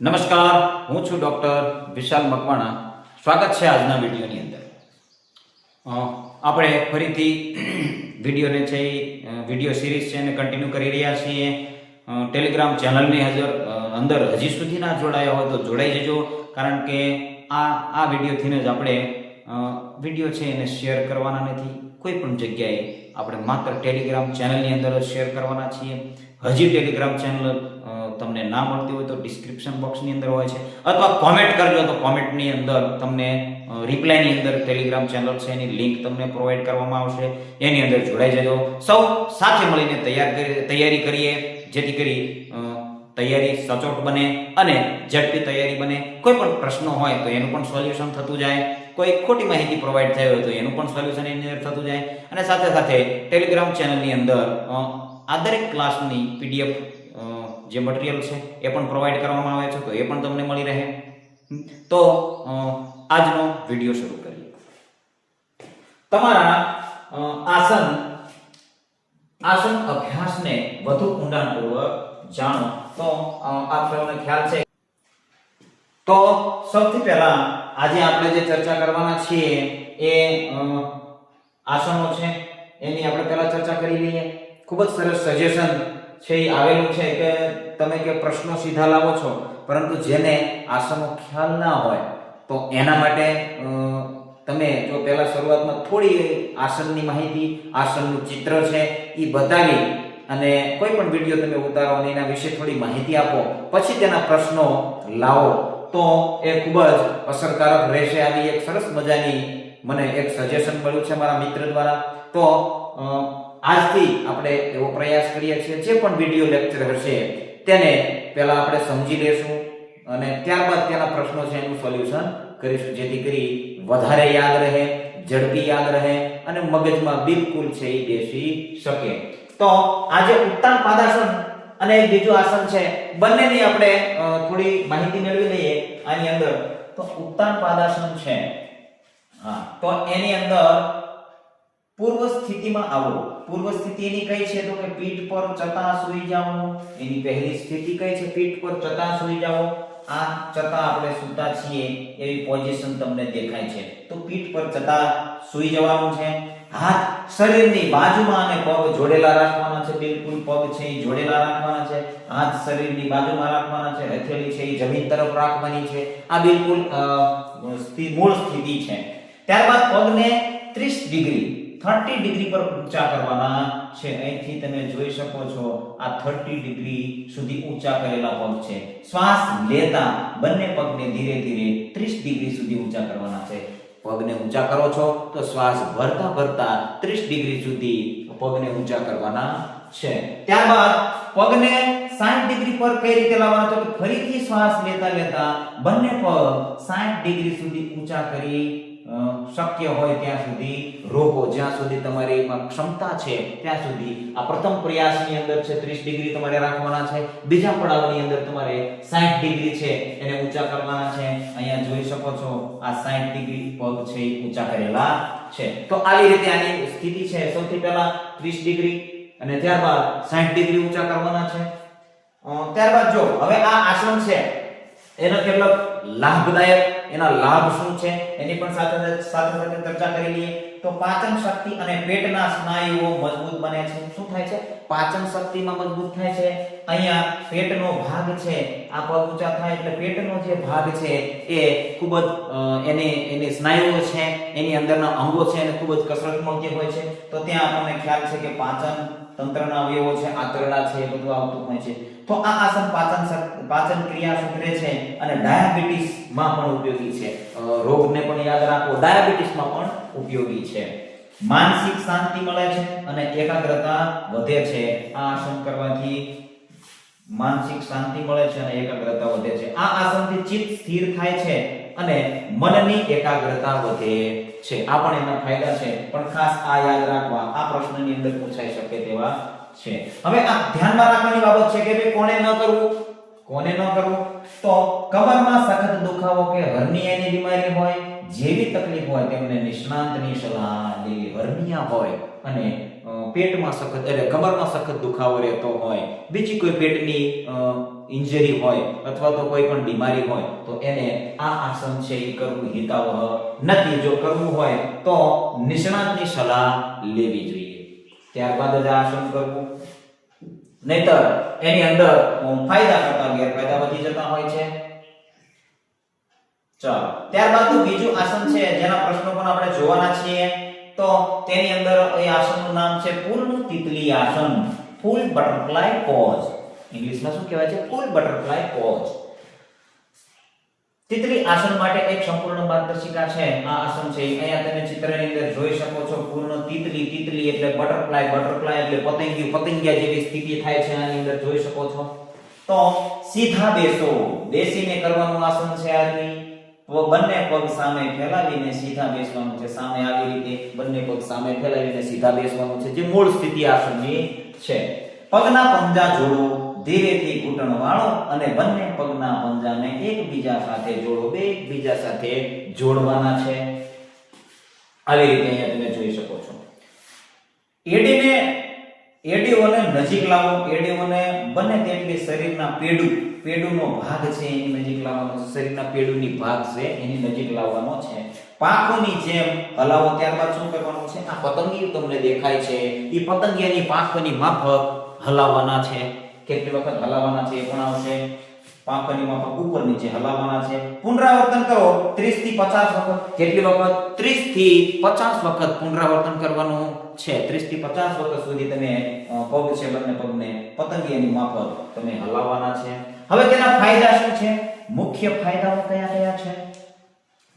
નમસ્કાર, હું છું ડૉક્ટર વિશાલ મકવાણા. સ્વાગત છે આજના વિડીયોની અંદર. આપણે ફરીથી વિડીયોને છે વીડિયો સિરીઝ છે એને કન્ટિન્યુ કરી રહ્યા છીએ. ટેલિગ્રામ ચેનલની હાજર અંદર હજી સુધી ના જોડાયા હોય તો જોડાઈ જજો, કારણ કે આ આ વિડીયોથીને જ આપણે વીડિયો છે એને શેર કરવાના નથી. કોઈ પણ જગ્યાએ આપણે માત્ર ટેલિગ્રામ ચેનલની અંદર જ શેર કરવાના છીએ. હજી ટેલિગ્રામ ચેનલ તમને ના મળતી હોય તો ડિસ્ક્રિપ્શન બોક્સની અંદર હોય છે. અથવા કોમેન્ટ કરજો તો કોમેન્ટની અંદર તમને રિપ્લાયની અંદર ટેલિગ્રામ ચેનલ છે, એની લિંક તમને પ્રોવાઈડ કરવામાં આવશે. એની અંદર જોડાઈ જજો. સૌ સાથે મળીને તૈયાર તૈયારી કરીએ, જેથી કરી તૈયારી સચોટ બને અને ઝડપી તૈયારી બને. કોઈ પણ પ્રશ્નો હોય તો એનું પણ સોલ્યુશન થતું જાય. કોઈ ખોટી માહિતી પ્રોવાઈડ થઈ હોય તો એનું પણ સોલ્યુશન એની અંદર થતું જાય. અને સાથે સાથે ટેલિગ્રામ ચેનલની અંદર આ દરેક ક્લાસની પીડીએફ જે મટીરિયલ છે, એ પણ પ્રોવાઈડ કરવામાં આવે છે, તો એ પણ તમને મળી રહે. તો આજનો વીડિયો શરૂ કરીએ. તમારા આસન આસન અભ્યાસને વધુ ઊંડાણપૂર્વક જાણો. તો આપ સૌને ખ્યાલ છે. તો, સૌથી પહેલા આજે આપણે જે ચર્ચા કરવાના છીએ એ આસનો છે. એની આપણે પહેલા ચર્ચા કરી લઈએ. ખૂબ જ સરસ સજેશન છે એ આવેલું છે કે તમે કે પ્રશ્નો સીધા લાવો છો, પરંતુ જેને આસનો ખ્યાલ ના હોય, તો એના માટે તમે જો પહેલા શરૂઆતમાં થોડી આસનની માહિતી, આસનનું ચિત્ર છે એ બતાવી અને કોઈ પણ વીડિયો તમે ઉતારો અને એના વિશે થોડી માહિતી આપો, પછી તેના પ્રશ્નો લાવો. તો એ ખૂબ જ અસરકારક રહેશે. આવી એક સરસ મજાની મને એક સજેશન મળ્યું છે મારા મિત્ર દ્વારા. તો આજથી આપણે એવો પ્રયાસ કરીએ છીએ, જે પણ વીડિયો લેક્ચર હશે, તેને પહેલા આપણે સમજી લેશું અને ત્યારબાદ તેના પ્રશ્નો છે એનું સોલ્યુશન કરીશું, જેથી કરી વધારે યાદ રહે, ઝડપી યાદ રહે અને મગજમાં બિલકુલ છે એ બેસી શકે. તો આજે ઉત્તાન પાદાસન અને બીજું આસન છે, બંનેની આપણે થોડી માહિતી મેળવી લઈએ આની અંદર. તો ઉત્તાન પાદાસન છે. હા, તો એની અંદર પૂર્વ સ્થિતિમાં આવો. પૂર્વ સ્થિતિ એની કઈ છે? તો કે પીઠ પર ચતા સૂઈ જાઓ. એની પહેલી સ્થિતિ કઈ છે? પીઠ પર ચતા સૂઈ જાઓ. આ ચતા આપણે સૂતા છીએ એવી પોઝિશન તમને દેખાય છે. તો પીઠ પર ચતા સૂઈ જવાનું છે. હાથ શરીરની બાજુમાં અને પગ જોડેલા રાખવાના છે. બિલકુલ પગ છે એ જોડેલા રાખવાના છે. હાથ શરીરની બાજુમાં રાખવાના છે. હથેળી છે એ જમીન તરફ રાખવાની છે. આ બિલકુલ મૂળ સ્થિતિ છે. ત્યારબાદ પગને 30 ડિગ્રી 30 ડિગ્રી પર ઊંચા કરવાના છે. અહીંથી તમે જોઈ શકો છો, આ 30 ડિગ્રી સુધી ઊંચા કરેલા પગ છે. શ્વાસ લેતા બંને પગને ધીરે ધીરે 30 ડિગ્રી સુધી ઊંચા કરવાના છે. પગને ઊંચા કરો છો તો શ્વાસ ભરતા ભરતા 30 ડિગ્રી સુધી પગને ઊંચા કરવાના છે. ત્યારબાદ પગને 60 ડિગ્રી પર કઈ રીતે લાવવાના તો ફરીથી શ્વાસ લેતા લેતા બંને પગ 60 ડિગ્રી સુધી ઊંચા કરી શક્ય હોય ત્યાં સુધી રોકો જ્યાં સુધી તમારી એમાં ક્ષમતા છે, ત્યાં સુધી. આ પ્રથમ પ્રયાસની અંદર છે 30 ડિગ્રી તમારે રાખવાના છે. બીજા પડાવની અંદર તમારે 60 ડિગ્રી છે, એને ઊંચા કરવાના છે. અહીંયા જોઈ શકો છો, આ 60 ડિગ્રી પગ છે એ ઊંચા કરેલા છે. તો આવી રીતે આની સ્થિતિ છે. સૌથી પહેલા 30 ડિગ્રી અને ત્યારબાદ 60 ડિગ્રી ઊંચા કરવાના છે. ત્યારબાદ જો, હવે આ આસન છે, એનો કેટલો લાભદાયક એના લાભ શું છે એની પણ સાથે સાથે ચર્ચા કરી લઈએ. તો પાચન શક્તિ અને પેટના સ્નાયુઓ મજબૂત બને છે. શું થાય છે? પાચન શક્તિમાં મજબૂત થાય છે. અહીંયા પેટનો ભાગ છે. આ પગ ઊંચા થાય એટલે પેટનો જે ભાગ છે એ ખૂબ જ એને, એની સ્નાયુઓ છે, એની અંદરના અંગો છે એને ખૂબ જ કસરત જે હોય છે. તો ત્યાં આપણને ખ્યાલ છે કે પાચન તંત્રના અવયવો છે, આંતરડા છે, એ બધું આવતું હોય છે. તો આ આસન પાચન પાચન ક્રિયા સુધરે છે અને ડાયાબિટીસમાં પણ ઉપયોગી છે. રોગને પણ યાદ રાખો. ડાયાબિટીસમાં પણ ઉપયોગી છે. માનસિક શાંતિ મળે છે અને એકાગ્રતા વધે છે. આ આસન કરવાથી માનસિક શાંતિ મળે છે અને એકાગ્રતા વધે છે. આ આસનથી ચિત્ત સ્થિર થાય છે અને મનની એકાગ્રતા વધે છે. આ પણ એના ફાયદા છે. પણ ખાસ આ યાદ રાખવા, આ પ્રશ્નની અંદર પૂછાઈ શકે તેવા છે. હવે આ ધ્યાનમાં રાખવાની બાબત છે કે ભાઈ કોણે ન કરવું? કોને ન કરવું? તો કમરમાં સખત દુખાવો કે હર્નિયાની બીમારી હોય જેવી તકલીફ હોય તેમને નિષ્ણાંતની સલાહ લેવી વર્મિયા હોય અને પેટમાં સખત, એટલે કમરમાં સખત દુખાવો રહેતો હોય, બીજી કોઈ પેટની ઇન્જરી હોય અથવા તો કોઈ પણ બીમારી હોય, તો એને આ આસન છે એ કરવું હિતાવહ નથી. જો કરવું હોય તો નિષ્ણાતની સલાહ લેવી જોઈએ. ત્યારબાદ જ આસન કરવું. નહીતર એની અંદર ફાયદા કરતા ગેરફાયદા વધી જતા હોય છે. ચાલો ત્યારબાદનું બીજું આસન છે, જેના પ્રશ્નો પણ આપણે જોવાના છીએ. તો તેની અંદર એ આસનનું નામ છે પૂર્ણ તિતલી આસન. ફૂલ બટરફ્લાય પોઝ ઇંગ્લિશમાં શું કહેવાય છે? ફૂલ બટરફ્લાય પોઝ તિતલી આસન માટે એક સંપૂર્ણ માર્ગદર્શિકા છે. આ આસન છે અહીંયા તમે ચિત્રની અંદર જોઈ શકો છો પૂર્ણ તિતલી તિતલી એટલે બટરફ્લાય બટરફ્લાય એટલે પતંગિયું, પતંગિયા જેવી સ્થિતિ થાય છે, આની અંદર જોઈ શકો છો. તો સીધા બેસો. બેસીને કરવાનું આસન છે તો બંને પગ સામે ફેલાવીને સીધા બેસવાનું છે. સામે આવી રીતે બંને પગ સામે ફેલાવીને સીધા બેસવાનું છે. જે મૂળ સ્થિતિ આસનની છે. પગના પંજા જોડો ધીરેથી ઘૂંટણ વાળો અને બંને પગના પંજાને એકબીજા સાથે જોડો. બે એકબીજા સાથે જોડવાના છે. આવી રીતે અહીંયા તમે જોઈ શકો છો. એડીને એડીઓને નજીક લાવો એડીઓને બને તેટલી શરીરના પેડું. પેડુંનો ભાગ છે એની નજીક લાવવાનો, શરીરના પેડુંની ભાગ છે એની નજીક લાવવાનો છે. પાંખોની જેમ હલાવો, ત્યારબાદ શું કરવાનું છે? આ પતંગી તમને દેખાય છે. એ પતંગિયાની પાંખોની માફક હલાવવાના છે. કેટલી વખત હલાવવાના છે એ પણ આવશે. પાંખોની માફક ઉપર નીચે હલાવવાના છે. પુનરાવર્તન કરો. 30 થી 50 વખત. કેટલી વખત? 30 થી 50 વખત પુનરાવર્તન કરવાનું છે. 30 થી 50 વખત સુધી તમે પગ છે, બંને પગને પતંગિયાની માફક તમે હલાવવાના છે. હવે તેના ફાયદા શું છે? મુખ્ય ફાયદાઓ કયા કયા છે?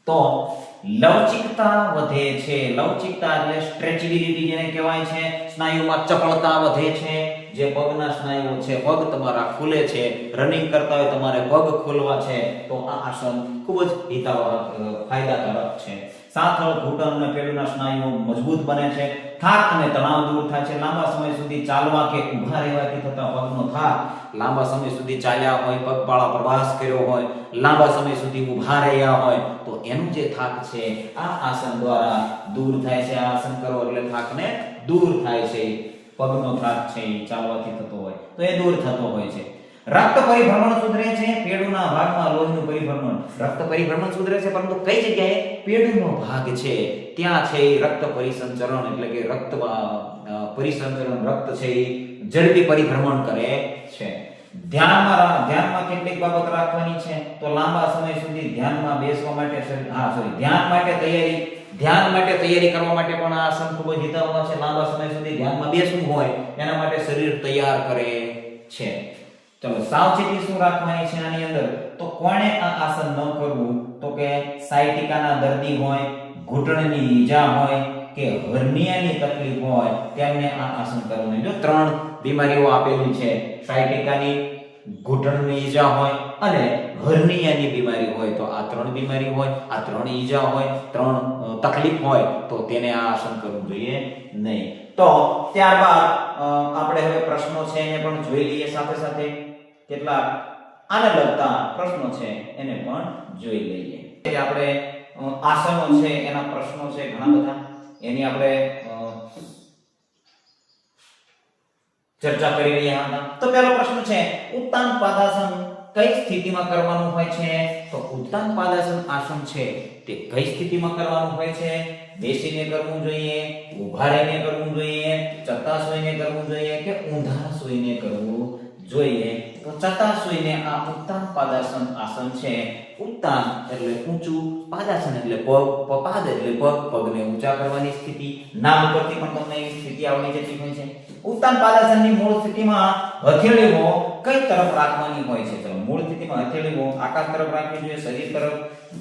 તો લવચિકતા વધે છે. લવચિકતા એટલે સ્ટ્રેચિબિલિટી જેને કહેવાય છે. સ્નાયુમાં ચપળતા વધે છે. જે પગના સ્નાયુઓ છે, પગ તમારા ખુલે છે રનિંગ કરતા હોય તમારે પગ ખોલવા છે, તો આ આસન ખૂબ જ હિતાવહ ફાયદાકારક છે. સાથળ ઘૂંટણ અને પેડુના સ્નાયુઓ મજબૂત બને છે. થાક અને તણાવ દૂર થાય છે. લાંબા સમય સુધી ચાલવા કે ઊભા રહેવાથી થતા પગનો થાક. લાંબા સમય સુધી ચાલ્યા હોય, પગપાળા પ્રવાસ કર્યો હોય, લાંબા સમય સુધી ઊભા રહ્યા હોય, તો એનું જે થાક છે, આ આસન દ્વારા દૂર થાય છે. આ આસન કરો એટલે થાકને દૂર થાય છે. પગનો થાક છે ચાલવાથી થતો હોય, તો એ દૂર થતો હોય છે. રક્ત પરિભ્રમણ સુધરે છે, પેડુના ભાગમાં લોહીનું પરિભ્રમણ. રક્ત પરિભ્રમણ સુધરે છે, પરંતુ કઈ જગ્યાએ? પેડુનો ભાગ છે. ત્યાં છે રક્ત પરિસંચરણ, એટલે કે રક્ત પરિસંચરણ રક્ત છે એ ઝડપી પરિભ્રમણ કરે છે. ધ્યાનમાં ધ્યાનમાં કેટલીક બાબત રાખવાની છે? તો લાંબા સમય સુધી ધ્યાનમાં બેસવા માટે હા સોરી ધ્યાન માટે તૈયારી ધ્યાન માટે તૈયારી કરવા માટે પણ આ આસન ખૂબ જ હિતાવહ છે. લાંબા સમય સુધી ધ્યાનમાં બેસવું હોય, એના માટે શરીર તૈયાર કરે છે. ચલો, સાવચેતી શું રાખવાની છે આની અંદર? તો કોણે આ આસન ન કરવું? તો કે સાયટિકાના દર્દી હોય, ઘૂંટણની ઈજા હોય કે હર્નિયાની તકલીફ હોય, તેમને આ આસન કરવાનું જો ત્રણ બીમારીઓ આપેલી છે, સાયટિકાની ઘૂંટણની ઈજા હોય અને હર્નિયાની બીમારી હોય તો આ ત્રણ બીમારી હોય, આ ત્રણ ઈજા હોય, ત્રણ તકલીફ હોય તો તેને આ આસન કરવું જોઈએ નહીં. તો ત્યારબાદ આપણે હવે પ્રશ્નો છે એને પણ જોઈ લઈએ સાથે સાથે. કેટલા આને લગતા પ્રશ્નો છે એને પણ જોઈ લઈએ. આપણે આસનો છે, એના પ્રશ્નો છે ઘણા બધા. એની આપણે ચર્ચા કરી રહ્યા હતા. તો પહેલો પ્રશ્ન છે, ઉત્તાન પાદાસન કઈ સ્થિતિમાં કરવાનું હોય છે? તો ઉત્તાન પાદાસન આસન છે તે કઈ સ્થિતિમાં કરવાનું હોય છે? બેસીને કરવું જોઈએ, ઊભા રહીને કરવું જોઈએ ચત્તા સોઈને કરવું જોઈએ કે ઊંધા સૂઈને કરવું જોઈએ તો ચત્તા સૂઈને આ ઉત્તાન પાદાસન આસન છે. ઉત્તાન એટલે ઊંચું, પાદાસન એટલે પગ પાદ એટલે પગ પગને ઊંચા કરવાની સ્થિતિ. નામ પરથી પણ તમને એવી સ્થિતિ આવડી જતી હોય છે. ઉત્તાન પાદાસનની મૂળ સ્થિતિમાં હથેળીઓ કઈ તરફ રાખવાની હોય છે? ચલો, મૂળ સ્થિતિમાં હથેળીઓ આકાશ તરફ રાખવી જોઈએ, શરીર તરફ,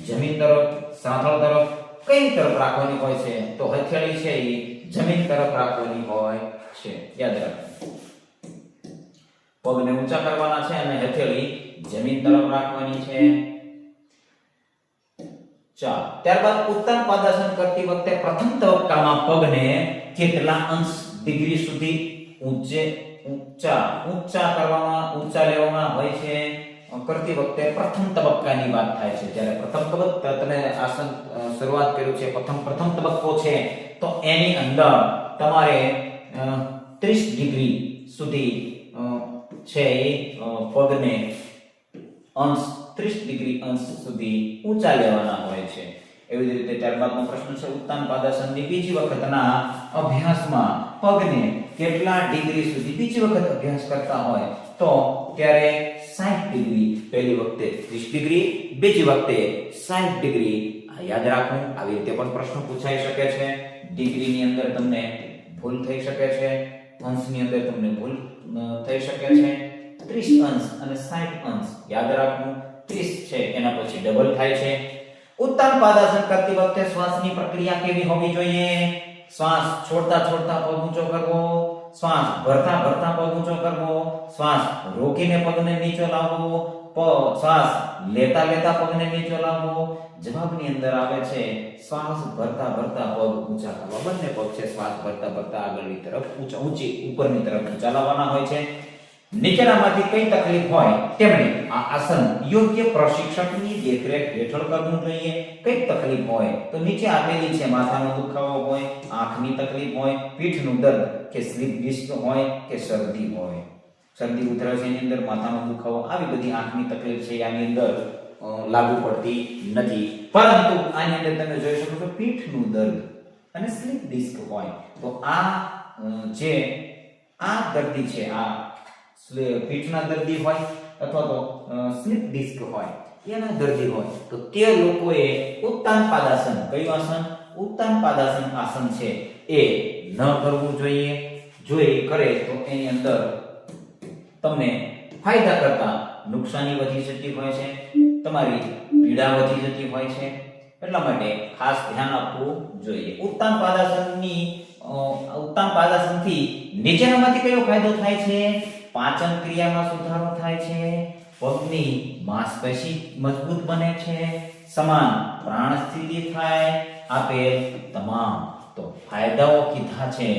જમીન તરફ સાથળ તરફ કઈ તરફ રાખવાની હોય છે? તો હથેળી છે એ જમીન તરફ રાખવાની હોય છે. યાદ રાખો પગને ઊંચા કરવાના છે અને હથેળી જમીન તરફ રાખવાની છે. ચાલ ત્યારબાદ ઉત્તમ પાદાસન કરતી વખતે પ્રથમ તબક્કામાં પગને કેટલા અંશ ડિગ્રી સુધી ઊંચે ઊંચા ઊંચા કરવામાં ઊંચા લેવામાં હોય છે? કરતી વખતે પ્રથમ તબક્કાની વાત થાય છે. જ્યારે પ્રથમ તબક્કા તમે આસન શરૂઆત કર્યું છે પ્રથમ પ્રથમ તબક્કો છે તો એની અંદર તમારે અ, 30 ડિગ્રી સુધી છે એ પગને અંશ 30 ડિગ્રી અંશ સુધી ઊંચા લેવાના હોય છે. એવી જ રીતે ત્યારબાદનો પ્રશ્ન છે ઉત્તાન પાદાસનની બીજી વખતના અભ્યાસમાં પગને કેટલા ડિગ્રી સુધી બીજી વખત અભ્યાસ કરતા હોય, તો ત્યારે 60 ડિગ્રી પહેલી વખતે 30 ડિગ્રી, બીજી વખતે 60 ડિગ્રી. આ યાદ રાખવું આવી રીતે પણ પ્રશ્ન પૂછાઈ શકે છે. ડિગ્રીની અંદર તમને ભૂલ થઈ શકે છે. અંશની અંદર તમને ભૂલ થઈ શકે છે. 30 અંશ અને 60 અંશ, યાદ રાખવું 30 છે, એના પછી ડબલ થાય છે. ઉત્તર પાદાસન કરતી વખતે શ્વાસની પ્રક્રિયા કેવી હોવી જોઈએ? શ્વાસ છોડતા છોડતા પગ ઊંચો કરવો, શ્વાસ ભરતા ભરતા પગ ઊંચો કરવો, શ્વાસ રોકીને પગને નીચો લાવવો શ્વાસ લેતા લેતા પગને નહીં લાવવો જવાબની અંદર આવે છે શ્વાસ ભરતા ભરતા પગ ઊંચા કરવા. બંને પગ છે, શ્વાસ ભરતા ભરતા આગળની તરફ ઊંચા, ઊંચી, ઉપરની તરફ ઊંચા લાવવાના હોય છે. નીચેનામાંથી કઈ તકલીફ હોય તેમણે આ આસન યોગ્ય પ્રશિક્ષકની દેખરેખ હેઠળ કરવું જોઈએ. કઈ તકલીફ હોય તો નીચે આપેલી છે, માથાનો દુખાવો હોય, આંખની તકલીફ હોય, પીઠનું દર્દ કે સ્લીપ ડિસ્ક હોય કે શરદી હોય. શરદી ઉધરસ એની અંદર માથાનો દુખાવો, આવી બધી આંખની તકલીફ છે આની અંદર લાગુ પડતી નથી. પરંતુ આની અંદર તમે જોઈ શકો છો, પીઠનું દર્દ અને સ્લીપ ડિસ્ક હોય. તો આ જે, આ દર્દી છે, આ પીઠના દર્દી હોય અથવા તો સ્લીપ ડિસ્ક હોય, એના દર્દી હોય, તો તે લોકોએ ઉત્તાન પાદાસન, કયું આસન? ઉત્તાન પાદાસન આસન છે, એ ન કરવું જોઈએ. જો એ કરે, તો એની અંદર તમને ફાયદા કરતા નુકસાની વધી જતી હોય છે, તમારી પીડા વધી જતી હોય છે, એટલા માટે ખાસ ધ્યાન આપવું જોઈએ. ઉત્તાન પાદાસનની ઉત્તાન પાદાસનથી નીચેનામાંથી કયો ફાયદો થાય છે? પાચન ક્રિયામાં સુધારો થાય છે, પગની માંસપેશી મજબૂત બને છે, સમાન પ્રાણ સ્થિતિ થાય, આપેલ તમામ તો ફાયદાઓ કીધા છે.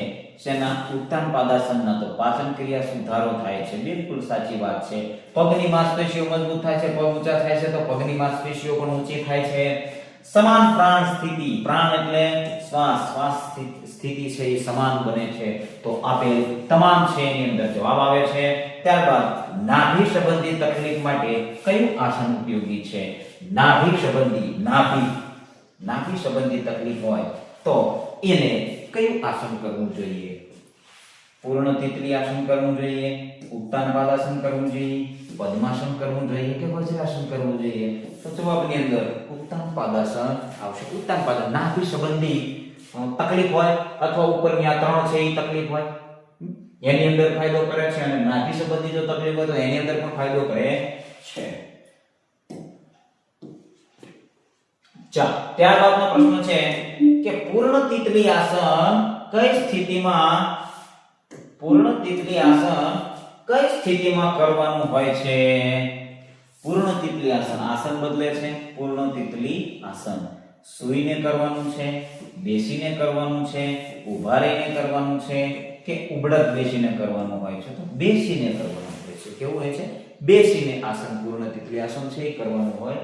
શેના ઉત્તાન પાદાસનના તો પાચન ક્રિયા સુધારો થાય છે. બિલકુલ સાચી વાત છે. પગની માંસપેશીઓ મજબૂત થાય છે, પગ ઊંચા થાય છે, તો પગની માંસપેશીઓ પણ ઊંચી થાય છે. સમાન પ્રાણ સ્થિતિ, પ્રાણ એટલે શ્વાસ શ્વાસ સ્થિતિ છે એ સમાન બને છે. તો આપેલ તમામ છે એની અંદર જવાબ આવે છે. ત્યારબાદ નાભી સંબંધી તકલીફ માટે કયું આસન ઉપયોગી છે? નાભી સંબંધી, નાભી નાભી સંબંધી તકલીફ હોય તો એને કયું આસન કરવું જોઈએ? પૂર્ણ તિતલી આસન કરવું જોઈએ, ઉત્તાન પાદાસન કરવું જોઈએ, પદ્માસન કરવું જોઈએ કે વજ્રાસન કરવું જોઈએ? તો જવાબની અંદર ઉત્તાન પાદાસન આવશે. ઉત્તાન પાદાસન, નાભી સંબંધી તકલીફ હોય અથવા ઉપરની આ ત્રણ છે એ તકલીફ હોય? એની અંદર ફાયદો કરે છે અને નાભી સંબંધી જો તકલીફ હોય તો એની અંદર પણ ફાયદો કરે છે. ચાલ, ત્યારબાદનો પ્રશ્ન છે કે પૂર્ણ તિતલી આસન કઈ સ્થિતિમાં પૂર્ણ તિતલી આસન કઈ સ્થિતિમાં કરવાનું હોય છે? પૂર્ણ તિતલી આસન આસન બદલે છે પૂર્ણ તિતલી આસન. સૂઈને કરવાનું છે, બેસીને કરવાનું છે ઊભા રહીને કરવાનું છે કે ઉબડક બેસીને કરવાનું હોય છે? તો બેસીને કરવાનું હોય છે. કેવું હોય છે? બેસીને આસન પૂર્ણ તિતલી આસન છે એ કરવાનું હોય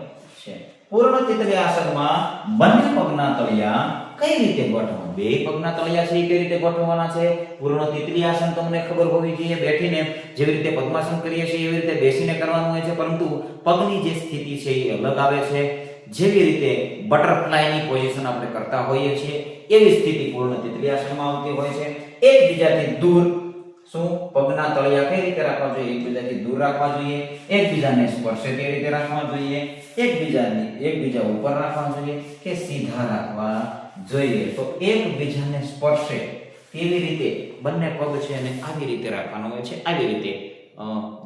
છે. પૂર્ણ આસનમાં બંને પગના તળિયા કઈ રીતે ગોઠવવા બે પગના તળિયા છે, એ કઈ રીતે ગોઠવવાના છે? પૂર્ણ તિતલી આસન તમને ખબર હોવી જોઈએ, બેઠીને જેવી રીતે પદ્માસન કરીએ છીએ, એવી રીતે બેસીને કરવાનું હોય છે, પરંતુ પગની જે સ્થિતિ છે, એ અલગ આવે છે. જેવી રીતે બટરફ્લાયની પોઝિશન આપણે કરતા હોઈએ છીએ, એવી સ્થિતિ પૂર્ણ તિતલી આસનમાં આવતી હોય છે. એકબીજાથી દૂર શું પગના તળિયા કઈ રીતે રાખવા જોઈએ? એકબીજાથી દૂર રાખવા જોઈએ. એકબીજાને સ્પર્શે કઈ રીતે રાખવા જોઈએ? એકબીજાને એકબીજા ઉપર રાખવા જોઈએ કે સીધા રાખવા જોઈએ? તો એકબીજાને સ્પર્શે કેવી રીતે? બંને પગ છે અને આવી રીતે રાખવાનો હોય છે. આવી રીતે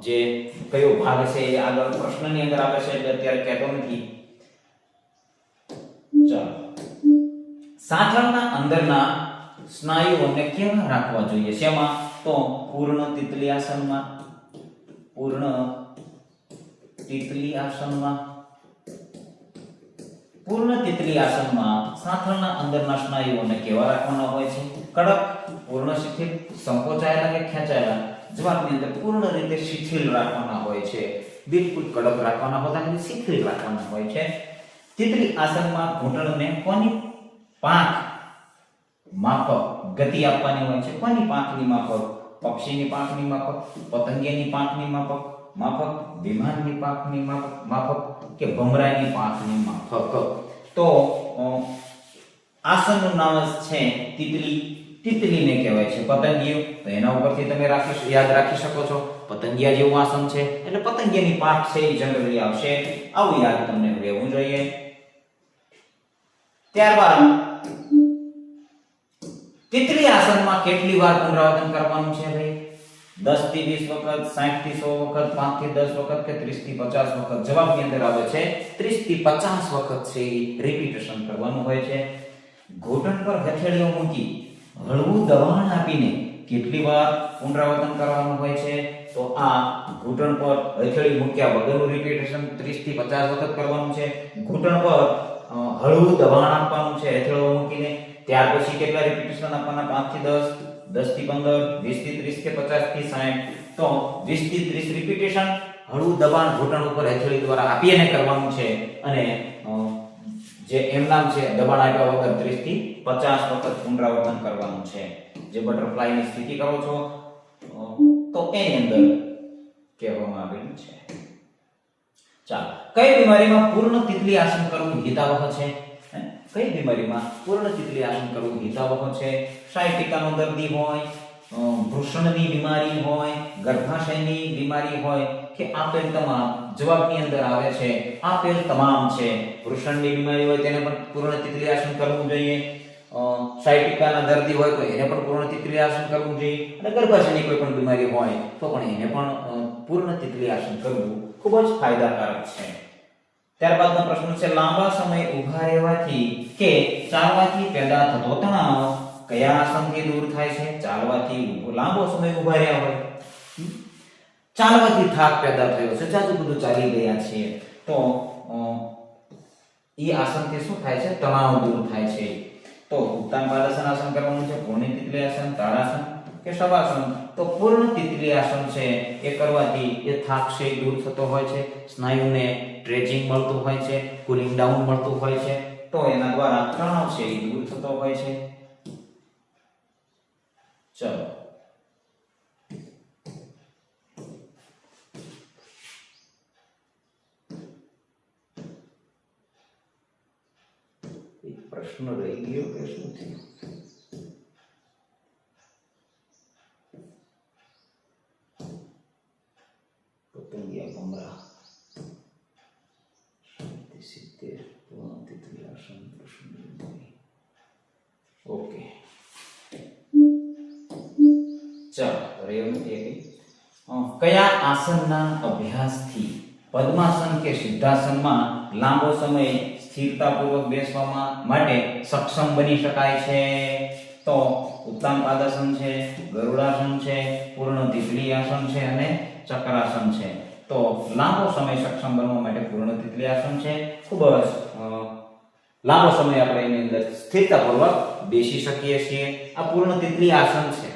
જે કયો ભાગ છે એ આગળ પ્રશ્નની અંદર આવે છે એટલે અત્યારે કહેતો નથી. ચાલો. સાથળના અંદરના સ્નાયુઓને કેવા રાખવા જોઈએ? શેમાં? તો પૂર્ણ તિતલી આસનમાં પૂર્ણ તિતલી આસનમાં પૂર્ણ તિતલી આસનમાં સાથળના અંદરના સ્નાયુઓને કેવા રાખવાના હોય છે? કડક પૂર્ણ શિથિલ સંકોચાયેલા કે ખેંચાયેલા? જવાબની અંદર પૂર્ણ રીતે શિથિલ રાખવાના હોય છે. બિલકુલ કડક રાખવાના હોતા શિથિલ રાખવાના હોય છે. તિતલી આસનમાં ઘૂંટણને કોની પાંખ માફક ગતિ આપવાની હોય છે. કોની પાંખની માફક પક્ષીની પાંખની માફક પતંગિયાની પાંખની માફક માફક વિમાનની પાંખની માફક માફક કે ભમરાની પાંખની માફક તો આસનનું નામ છે તિતલી. તિતલીને કહેવાય છે પતંગિયું. તો એના ઉપરથી તમે રાખી યાદ રાખી શકો છો. પતંગિયા જેવું આસન છે. એટલે પતંગિયાની પાંખ છે એ જનરલી આવશે. આવું યાદ તમને રહેવું જોઈએ. ત્યારબાદ તિતલી આસનમાં કેટલી વાર પુનરાવર્તન કરવાનું છે ભાઈ? 10 થી 20 વખત 60 થી 100 વખત 5 થી 10 વખત કે 30 થી 50 વખત? જવાબની અંદર આવે છે 30 થી 50 વખત છે રિપીટેશન કરવાનું હોય છે. ઘૂંટણ પર હથેળીઓ મૂકી, હળવું દબાણ આપીને કેટલી વાર પુનરાવર્તન કરવાનું હોય છે? તો આ ઘૂંટણ પર હથેળી મૂક્યા વગરનું રિપીટેશન 30 થી 50 વખત કરવાનું છે. ઘૂંટણ પર હળવું દબાણ આપવાનું છે, હથેળીઓ મૂકીને. ત્યાર પછી કેટલા રિપીટેશન આપવાના? 5 થી 10 10 થી 15 20 થી 30 કે 50 થી 60 તો 20 થી 30 રિપીટેશન હળવું દબાણ ઘૂંટણ ઉપર હથેળી દ્વારા આપીને કરવાનું છે. અને જે એમ નામ છે, દબાણ આપ્યા વગર 30 થી 50 વખત પુનરાવર્તન કરવાનું છે. જે બટરફ્લાયની સ્થિતિ કરો છો તો એની અંદર કહેવામાં આવેલું છે. ચાલો, કઈ બીમારીમાં પૂર્ણ તિતલી આસન કરવું હિતાવહ છે? કઈ બીમારીમાં પૂર્ણ ચિતલી આસન કરવું હિતાવહ છે? સાયટિકાનો દર્દી હોય વૃષણની બીમારી હોય, ગર્ભાશયની બીમારી હોય, કે આપેલ તમામ જવાબની અંદર આવે છે આપેલ તમામ છે. વૃષણની બીમારી હોય તેને પણ પૂર્ણ તિતલી આસન કરવું જોઈએ. સાયટિકાના દર્દી હોય તો એને પણ પૂર્ણ તિતલી આસન કરવું જોઈએ. અને ગર્ભાશયની કોઈ પણ બીમારી હોય તો પણ એને પણ પૂર્ણ તિતલી આસન કરવું ખૂબ જ ફાયદાકારક છે. ત્યારબાદનો પ્રશ્ન છે, લાંબા સમય ઊભા રહેવાથી કે ચાલવાથી પેદા થતો તણાવ કયા આસનથી દૂર થાય છે? ચાલવાથી લાંબો સમય ઊભા રહ્યા હોય. ચાલવાથી થાક પેદા થયો છે, જાજુ બધું ચાલી ગયા છે. તો ઈ આસનથી શું થાય છે? તણાવ દૂર થાય છે. તો ઉત્તાન પાદાસન આસન કરવાનું છે તિતલી આસન તાડાસન કે શવાસન તો પૂર્ણ તિતલી આસન છે એ કરવાથી એ થાક છે, દૂર થતો હોય છે, સ્નાયુને સ્ટ્રેચિંગ મળતું હોય છે કુલિંગ ડાઉન મળતું હોય છે, તો એના દ્વારા તણાવ છે એ દૂર થતો હોય છે. ચલો. પ્રશ્ન રહી ગયો કે શું થયું? કયા આસનના અભ્યાસથી પદ્માસન કે સિદ્ધાસનમાં લાંબો સમય સ્થિરતાપૂર્વક બેસવામાં માટે સક્ષમ બની શકાય છે? તો ઉત્તાન પાદાસન છે, ગરુડાસન છે, પૂર્ણ તિતલી આસન છે અને ચક્રાસન છે. તો લાંબો સમય સક્ષમ બનવા માટે પૂર્ણ તિતલી આસન છે. ખૂબ જ લાંબો સમય આપણે એની અંદર સ્થિરતાપૂર્વક બેસી શકીએ છીએ. આ પૂર્ણ તિતલી આસન છે.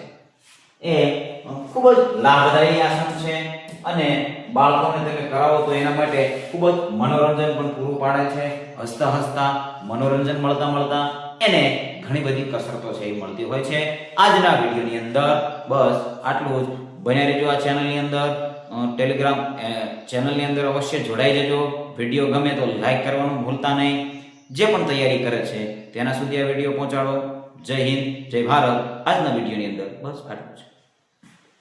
એ ખૂબ જ લાભદાયી આસન છે અને બાળકોને તમે કરાવો તો એના માટે ખૂબ જ મનોરંજન પણ પૂરું પાડે છે. હસતા હસતા મનોરંજન મળતા મળતા એને ઘણી બધી કસરતો છે એ મળતી હોય છે. આજના વિડીયોની અંદર બસ આટલું જ. બન્યા રહેજો આ ચેનલની અંદર. ટેલિગ્રામ ચેનલની અંદર અવશ્ય જોડાઈ જજો. વીડિયો ગમે તો લાઈક કરવાનું ભૂલતા નહીં. જે પણ તૈયારી કરે છે તેના સુધી આ વીડિયો પહોંચાડો. જય હિન્દ, જય ભારત. આજના વિડીયોની અંદર બસ આટલું છે